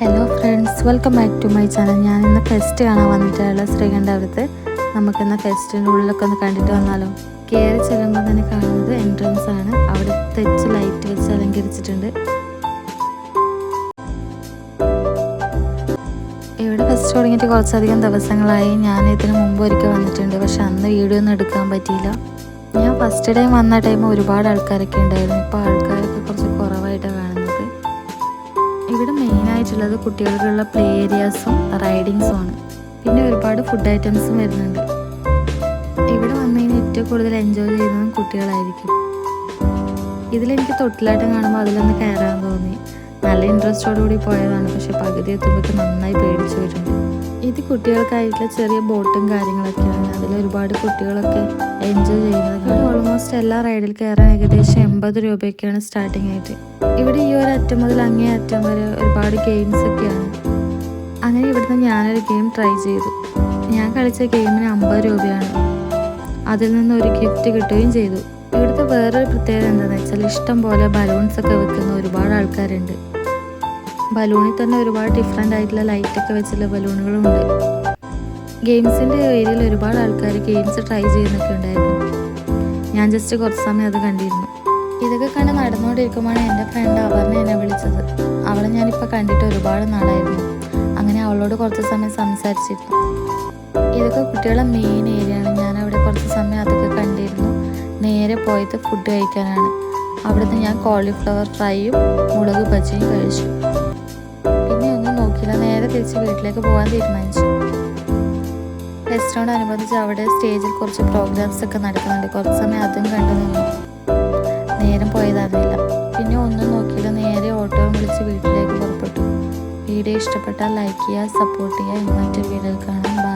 Hello friends welcome back to my channel ഞാൻ ഇന്ന് fest കാണാൻ വന്നിട്ടുള്ള ശ്രീകണ്ഠപുരത്ത് നമുക്കിന്ന് ഫെസ്റ്റിന്റെ ഉള്ളിലൊക്കെ ഒന്ന് കണ്ടിട്ട് വന്നാലോ? കയറി ചെല്ലുമ്പോൾ തന്നെ കാണുന്നത് എൻട്രൻസ് ആണ്. അവിടെ തെച്ച് ലൈറ്റ് വെച്ച് അലങ്കരിച്ചിട്ടുണ്ട്. ഇവിടെ ഫെസ്റ്റ് തുടങ്ങിയിട്ട് കുറച്ചധികം ദിവസങ്ങളായി. ഞാൻ ഇതിന് മുമ്പ് ഒരിക്കൽ വന്നിട്ടുണ്ട്. പക്ഷെ അന്ന് വീഡിയോ ഒന്നും എടുക്കാൻ പറ്റിയില്ല. ഞാൻ ഫസ്റ്റ് ടൈം വന്ന ടൈം ഒരുപാട് ആൾക്കാരൊക്കെ ഉണ്ടായിരുന്നു. ഇപ്പോൾ ആൾക്കാരൊക്കെ കുറച്ച് മെയിനായിട്ടുള്ളത് കുട്ടികൾക്കുള്ള പ്ലേ ഏരിയാസും റൈഡിങ്സും ആണ്. പിന്നെ ഒരുപാട് ഫുഡ് ഐറ്റംസും വരുന്നുണ്ട്. ഇവിടെ വന്നു കഴിഞ്ഞാൽ ഏറ്റവും കൂടുതൽ എൻജോയ് ചെയ്യുന്നതും കുട്ടികളായിരിക്കും. ഇതിലെനിക്ക് തൊട്ടിലാട്ടം കാണുമ്പോൾ അതിലൊന്ന് കയറാൻ തോന്നി. നല്ല ഇൻട്രസ്റ്റോടു കൂടി പോയതാണ്. പക്ഷെ പകുതി എത്തുമ്പോഴേക്ക് നന്നായി പേടിച്ചു വരുന്നുണ്ട് ഇത് കുട്ടികൾക്കായിട്ടുള്ള ചെറിയ ബോട്ടും കാര്യങ്ങളൊക്കെയാണ്. അതിൽ ഒരുപാട് കുട്ടികളൊക്കെ എൻജോയ് ചെയ്യുന്നത്. ഓൾമോസ്റ്റ് എല്ലാ റൈഡിൽ കയറാൻ ഏകദേശം എൺപത് രൂപയൊക്കെയാണ് സ്റ്റാർട്ടിംഗ് ആയിട്ട്. ഇവിടെ ഈ ഒരു അറ്റം മുതൽ അങ്ങേ അറ്റം വരെ ഒരുപാട് ഗെയിംസ് ഒക്കെയാണ്. അങ്ങനെ ഇവിടുന്ന് ഞാനൊരു ഗെയിം ട്രൈ ചെയ്തു. ഞാൻ കളിച്ച ഗെയിമിന് അമ്പത് രൂപയാണ്. അതിൽ നിന്ന് ഒരു ഗിഫ്റ്റ് കിട്ടുകയും ചെയ്തു. ഇവിടുത്തെ വേറൊരു പ്രത്യേകത എന്താണെന്ന് വെച്ചാൽ ഇഷ്ടം പോലെ ബലൂൺസ് ഒക്കെ വെക്കുന്ന ഒരുപാട് ആൾക്കാരുണ്ട്. ബലൂണിൽ തന്നെ ഒരുപാട് ഡിഫറെന്റ് ആയിട്ടുള്ള ലൈറ്റൊക്കെ വെച്ചുള്ള ബലൂണുകളും ഉണ്ട് ഗെയിംസിന്റെ ഏരിയയിൽ ഒരുപാട് ആൾക്കാർ ഗെയിംസ് ട്രൈ ചെയ്യുന്നൊക്കെ ഉണ്ടായിരുന്നു. ഞാൻ ജസ്റ്റ് കുറച്ച് സമയം അത് കണ്ടിരുന്നു. ഇതൊക്കെ കണ്ട് നടന്നുകൊണ്ടിരിക്കുമ്പോഴാണ് എന്റെ ഫ്രണ്ട് അപർണ എന്നെ വിളിച്ചത്. അവളെ ഞാനിപ്പോൾ കണ്ടിട്ട് ഒരുപാട് നാളായിരുന്നു അങ്ങനെ അവളോട് കുറച്ച് സമയം സംസാരിച്ചിരുന്നു. ഇതൊക്കെ കുട്ടികളെ മെയിൻ ഏരിയ ആണ്. ഞാൻ അവിടെ കുറച്ച് സമയം അതൊക്കെ കണ്ടിരുന്നു. നേരെ പോയത് ഫുഡ് കഴിക്കാനാണ്. അവിടുന്ന് ഞാൻ കോളിഫ്ലവർ ഫ്രൈയും മുളക് ബജിയും കഴിച്ചു. തിരിച്ച് വീട്ടിലേക്ക് പോകാൻ തീരുമാനിച്ചു. ഫെസ്റ്റിനോടനുബന്ധിച്ച് അവിടെ സ്റ്റേജിൽ കുറച്ച് പ്രോഗ്രാംസ് ഒക്കെ നടക്കുന്നുണ്ട്. കുറച്ച് സമയം അതും കണ്ടു നിന്നു. നേരം പോയതറിയില്ല പിന്നെ ഒന്നും നോക്കിയില്ല. നേരെ ഓട്ടോയും വിളിച്ച് വീട്ടിലേക്ക് പുറപ്പെട്ടു. വീഡിയോ ഇഷ്ടപ്പെട്ടാൽ ലൈക്ക് ചെയ്യുക സപ്പോർട്ട് ചെയ്യുക മറ്റൊരു വീഡിയോയിൽ കാണാം.